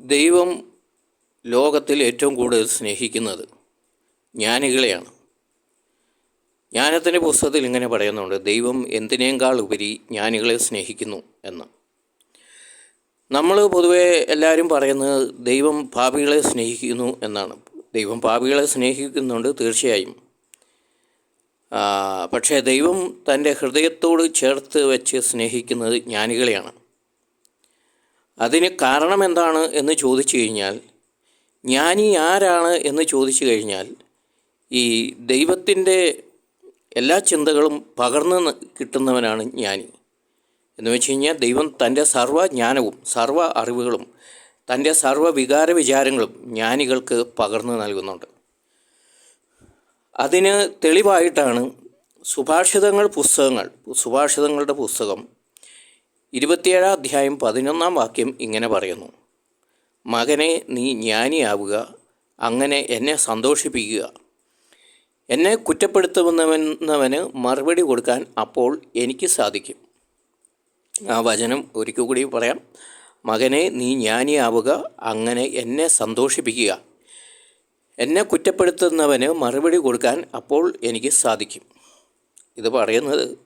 ദൈവം ലോകത്തിൽ ഏറ്റവും കൂടുതൽ സ്നേഹിക്കുന്നത് ജ്ഞാനികളെയാണ്. ജ്ഞാനത്തിന്റെ പുസ്തകത്തിൽ ഇങ്ങനെ പറയുന്നുണ്ട് ദൈവം എന്തിനേക്കാൾ ഉപരി ജ്ഞാനികളെ സ്നേഹിക്കുന്നു എന്ന്. നമ്മൾ പൊതുവെ എല്ലാവരും പറയുന്നത് ദൈവം പാപികളെ സ്നേഹിക്കുന്നു എന്നാണ്. ദൈവം പാപികളെ സ്നേഹിക്കുന്നുണ്ട് തീർച്ചയായും. പക്ഷേ ദൈവം തന്റെ ഹൃദയത്തോട് ചേർത്ത് വെച്ച് സ്നേഹിക്കുന്നത് ജ്ഞാനികളെയാണ്. അതിന് കാരണം എന്താണ് എന്ന് ചോദിച്ചു കഴിഞ്ഞാൽ ജ്ഞാനി ആരാണ് എന്ന് ചോദിച്ചു കഴിഞ്ഞാൽ ഈ ദൈവത്തിന്റെ എല്ലാ ചിന്തകളും പകർന്ന് കിട്ടുന്നവനാണ് ജ്ഞാനി. എന്ന് വെച്ച് കഴിഞ്ഞാൽ ദൈവം തന്റെ സർവ ജ്ഞാനവും സർവ അറിവുകളും തന്റെ സർവ വികാര വിചാരങ്ങളും ജ്ഞാനികൾക്ക് പകർന്നു നൽകുന്നുണ്ട്. അതിന് തെളിവായിട്ടാണ് സുഭാഷിതങ്ങൾ പുസ്തകങ്ങൾ സുഭാഷിതങ്ങളുടെ പുസ്തകം ഇരുപത്തിയേഴാം അധ്യായം പതിനൊന്നാം വാക്യം ഇങ്ങനെ പറയുന്നു. മകനെ നീ ജ്ഞാനിയാവുക അങ്ങനെ എന്നെ സന്തോഷിപ്പിക്കുക. എന്നെ കുറ്റപ്പെടുത്തുന്നവനവന് മറുപടി കൊടുക്കാൻ അപ്പോൾ എനിക്ക് സാധിക്കും. ആ വചനം ഒരിക്കൽ കൂടി പറയാം. മകനെ നീ ജ്ഞാനിയാവുക അങ്ങനെ എന്നെ സന്തോഷിപ്പിക്കുക. എന്നെ കുറ്റപ്പെടുത്തുന്നവന് മറുപടി കൊടുക്കാൻ അപ്പോൾ എനിക്ക് സാധിക്കും. ഇത് പറയുന്നത്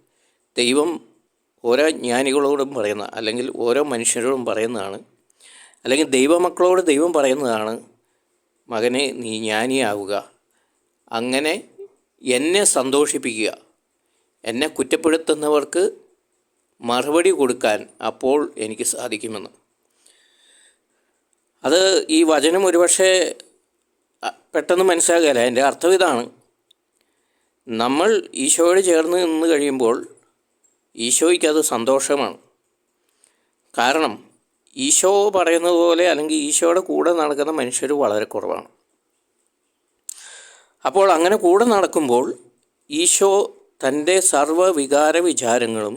ദൈവം ഓരോ ജ്ഞാനികളോടും പറയുന്ന അല്ലെങ്കിൽ ഓരോ മനുഷ്യരോടും പറയുന്നതാണ്. അല്ലെങ്കിൽ ദൈവമക്കളോട് ദൈവം പറയുന്നതാണ് മകനെ നീ ജ്ഞാനിയാവുക. അങ്ങനെ എന്നെ സന്തോഷിപ്പിക്കുക. എന്നെ കുറ്റപ്പെടുത്തുന്നവർക്ക് മറുപടി കൊടുക്കാൻ അപ്പോൾ എനിക്ക് സാധിക്കുമെന്ന്. അത് ഈ വചനം ഒരുപക്ഷെ പെട്ടെന്ന് മനസ്സിലാകില്ല അതിന്റെ അർത്ഥം ഇതാണ്. നമ്മൾ ഈശോയോട് ചേർന്ന് നിന്ന് കഴിയുമ്പോൾ ഈശോയ്ക്ക് അത് സന്തോഷമാണ്. കാരണം ഈശോ പറയുന്നത് പോലെ അല്ലെങ്കിൽ ഈശോയുടെ കൂടെ നടക്കുന്ന മനുഷ്യർ വളരെ കുറവാണ്. അപ്പോൾ അങ്ങനെ കൂടെ നടക്കുമ്പോൾ ഈശോ തന്റെ സർവ വികാര വിചാരങ്ങളും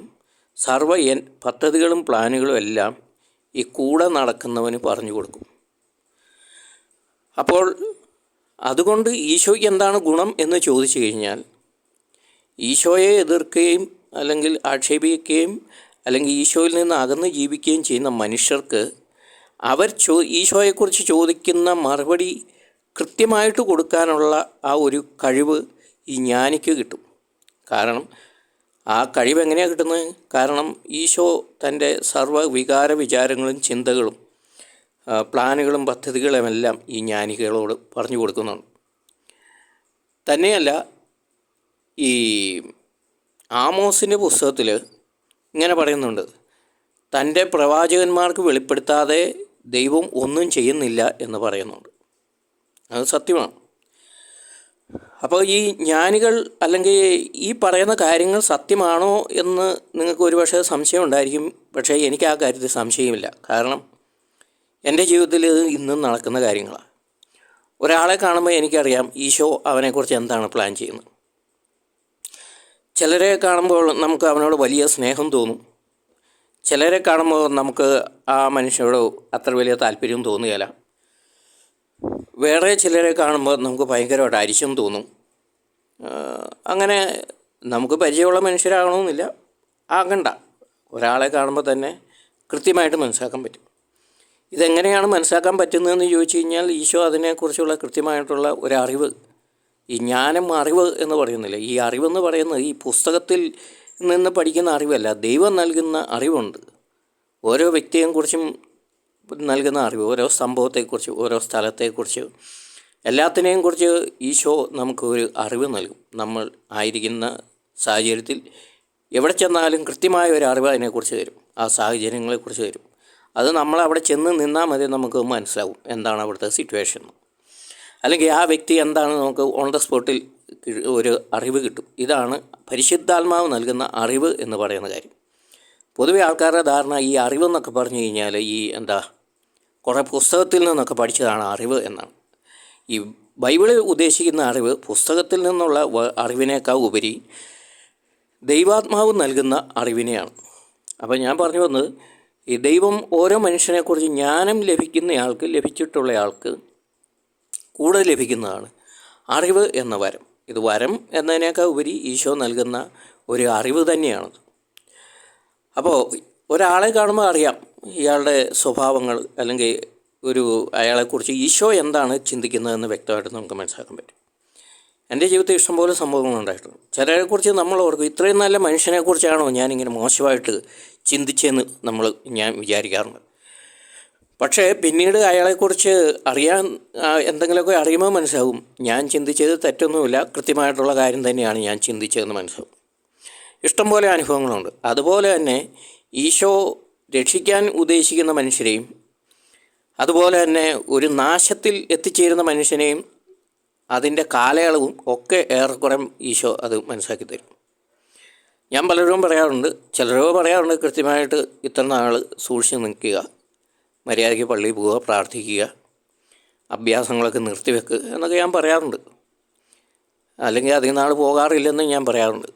സർവ എൻ പദ്ധതികളും പ്ലാനുകളും എല്ലാം ഈ കൂടെ നടക്കുന്നവന് പറഞ്ഞു കൊടുക്കും. അപ്പോൾ അതുകൊണ്ട് ഈശോയ്ക്ക് എന്താണ് ഗുണം എന്ന് ചോദിച്ചു കഴിഞ്ഞാൽ ഈശോയെ എതിർക്കുകയും അല്ലെങ്കിൽ ആക്ഷേപിക്കുകയും അല്ലെങ്കിൽ ഈശോയിൽ നിന്ന് അകന്ന് ജീവിക്കുകയും ചെയ്യുന്ന മനുഷ്യർക്ക് അവർ ചോ ഈശോയെക്കുറിച്ച് ചോദിക്കുന്ന മറുപടി കൃത്യമായിട്ട് കൊടുക്കാനുള്ള ആ ഒരു കഴിവ് ഈ ജ്ഞാനിക്ക് കിട്ടും. കാരണം ആ കഴിവ് എങ്ങനെയാണ് കിട്ടുന്നത്? കാരണം ഈശോ തന്റെ സർവ വികാര വിചാരങ്ങളും ചിന്തകളും പ്ലാനുകളും പദ്ധതികളുമെല്ലാം ഈ ജ്ഞാനികളോട് പറഞ്ഞു കൊടുക്കുന്നുണ്ട്. തന്നെയല്ല ഈ ആമോസിന്റെ പുസ്തകത്തിൽ ഇങ്ങനെ പറയുന്നുണ്ട്. തന്റെ പ്രവാചകന്മാർക്ക് വെളിപ്പെടുത്താതെ ദൈവം ഒന്നും ചെയ്യുന്നില്ല എന്ന് പറയുന്നുണ്ട്. അത് സത്യമാണ്. അപ്പോൾ ഈ ജ്ഞാനികൾ അല്ലെങ്കിൽ ഈ പറയുന്ന കാര്യങ്ങൾ സത്യമാണോ എന്ന് നിങ്ങൾക്ക് ഒരുപക്ഷെ സംശയം ഉണ്ടായിരിക്കും. പക്ഷേ എനിക്ക് ആ കാര്യത്തിൽ സംശയമില്ല. കാരണം എന്റെ ജീവിതത്തിൽ ഇത് ഇന്നും നടക്കുന്ന കാര്യങ്ങളാണ്. ഒരാളെ കാണുമ്പോൾ എനിക്കറിയാം ഈശോ അവനെക്കുറിച്ച് എന്താണ് പ്ലാൻ ചെയ്യുന്നത്? ചിലരെ കാണുമ്പോൾ നമുക്ക് അവനോട് വലിയ സ്നേഹം തോന്നും. ചിലരെ കാണുമ്പോൾ നമുക്ക് ആ മനുഷ്യനോട് അത്ര വലിയ താല്പര്യം തോന്നുകയില്ല. വേറെ ചിലരെ കാണുമ്പോൾ നമുക്ക് ഭയങ്കരമായിട്ട് അരിശം തോന്നും. അങ്ങനെ നമുക്ക് പരിചയമുള്ള മനുഷ്യരാകണമെന്നില്ല. ആകണ്ട. ഒരാളെ കാണുമ്പോൾ തന്നെ കൃത്യമായിട്ട് മനസ്സിലാക്കാൻ പറ്റും. ഇതെങ്ങനെയാണ് മനസ്സിലാക്കാൻ പറ്റുന്നതെന്ന് ചോദിച്ചു കഴിഞ്ഞാൽ ഈശോ അതിനെക്കുറിച്ചുള്ള കൃത്യമായിട്ടുള്ള ഒരറിവ് ഈ ജ്ഞാനം അറിവ് എന്ന് പറയുന്നില്ല? ഈ അറിവെന്ന് പറയുന്നത് ഈ പുസ്തകത്തിൽ നിന്ന് പഠിക്കുന്ന അറിവല്ല. ദൈവം നൽകുന്ന അറിവുണ്ട്. ഓരോ വ്യക്തിയെക്കുറിച്ചും നൽകുന്ന അറിവ് ഓരോ സംഭവത്തെക്കുറിച്ച് ഓരോ സ്ഥലത്തെക്കുറിച്ച് എല്ലാത്തിനെയും കുറിച്ച് ഈശോ നമുക്ക് ഒരു അറിവ് നൽകും. നമ്മൾ ആയിരിക്കുന്ന സാഹചര്യത്തിൽ എവിടെ ചെന്നാലും കൃത്യമായ ഒരു അറിവ് അതിനെക്കുറിച്ച് തരും ആ സാഹചര്യങ്ങളെക്കുറിച്ച് തരും അത് നമ്മൾ അവിടെ ചെന്ന് നിന്നാൽ മതി നമുക്ക് മനസ്സിലാവും. എന്താണ് അവിടുത്തെ സിറ്റുവേഷൻ അല്ലെങ്കിൽ ആ വ്യക്തി എന്താണ് നമുക്ക് ഓൺ ദ സ്പോട്ടിൽ ഒരു അറിവ് കിട്ടും. ഇതാണ് പരിശുദ്ധാത്മാവ് നൽകുന്ന അറിവ് എന്ന് പറയുന്ന കാര്യം. പൊതുവെ ആൾക്കാരുടെ ധാരണ ഈ അറിവെന്നൊക്കെ പറഞ്ഞു കഴിഞ്ഞാൽ ഈ എന്താ കുറേ പുസ്തകത്തിൽ നിന്നൊക്കെ പഠിച്ചതാണ് അറിവ് എന്നാണ്. ഈ ബൈബിളിൽ ഉദ്ദേശിക്കുന്ന അറിവ് പുസ്തകത്തിൽ നിന്നുള്ള അറിവിനേക്കാൾ ഉപരി ദൈവാത്മാവ് നൽകുന്ന അറിവിനെയാണ്. അപ്പോൾ ഞാൻ പറഞ്ഞു വന്നത് ഈ ദൈവം ഓരോ മനുഷ്യനെക്കുറിച്ച് ജ്ഞാനം ലഭിക്കുന്നയാൾക്ക് ലഭിച്ചിട്ടുള്ളയാൾക്ക് കൂടെ ലഭിക്കുന്നതാണ്. അറിവ് എന്ന വരം. ഇത് വരം എന്നതിനേക്കാൾ ഉപരി ഈശോ നൽകുന്ന ഒരു അറിവ് തന്നെയാണ് അപ്പോൾ ഒരാളെ കാണുമ്പോൾ അറിയാം ഇയാളുടെ സ്വഭാവങ്ങൾ അല്ലെങ്കിൽ ഒരു അയാളെക്കുറിച്ച് ഈശോ എന്താണ് ചിന്തിക്കുന്നതെന്ന് വ്യക്തമായിട്ട് നമുക്ക് മനസ്സിലാക്കാൻ പറ്റും. എന്റെ ജീവിതത്തിൽ ഇഷ്ടംപോലെ സംഭവങ്ങളുണ്ടായിട്ടുണ്ട് ചിലരെക്കുറിച്ച് നമ്മൾ ഓർക്കും ഇത്രയും നല്ല മനുഷ്യനെക്കുറിച്ചാണോ ഞാനിങ്ങനെ മോശമായിട്ട് ചിന്തിച്ചതെന്ന് നമ്മൾ ഞാൻ വിചാരിക്കാറുണ്ട്. പക്ഷേ പിന്നീട് അയാളെക്കുറിച്ച് അറിയാൻ എന്തെങ്കിലുമൊക്കെ അറിയുമ്പോൾ മനസ്സിലാവും. ഞാൻ ചിന്തിച്ചത് തെറ്റൊന്നുമില്ല. കൃത്യമായിട്ടുള്ള കാര്യം തന്നെയാണ് ഞാൻ ചിന്തിച്ചതെന്ന് മനസ്സിലാവും. ഇഷ്ടംപോലെ അനുഭവങ്ങളുണ്ട്. അതുപോലെ തന്നെ ഈശോ രക്ഷിക്കാൻ ഉദ്ദേശിക്കുന്ന മനുഷ്യരെയും അതുപോലെ തന്നെ ഒരു നാശത്തിൽ എത്തിച്ചേരുന്ന മനുഷ്യനെയും അതിന്റെ കാലയളവും ഒക്കെ ഏറെക്കുറെ ഈശോ അത് മനസ്സിലാക്കി തരും. ഞാൻ പലരും പറയാറുണ്ട്. ചിലരോ പറയാറുണ്ട് കൃത്യമായിട്ട് ഇത്ര നാൾ സൂക്ഷിച്ച് നിൽക്കുക. മര്യാദയ്ക്ക് പള്ളിയിൽ പോവുക പ്രാർത്ഥിക്കുക അഭ്യാസങ്ങളൊക്കെ നിർത്തിവെക്കുക എന്നൊക്കെ ഞാൻ പറയാറുണ്ട്. അല്ലെങ്കിൽ അധികം നാൾ പോകാറില്ലെന്ന് ഞാൻ പറയാറുണ്ട്.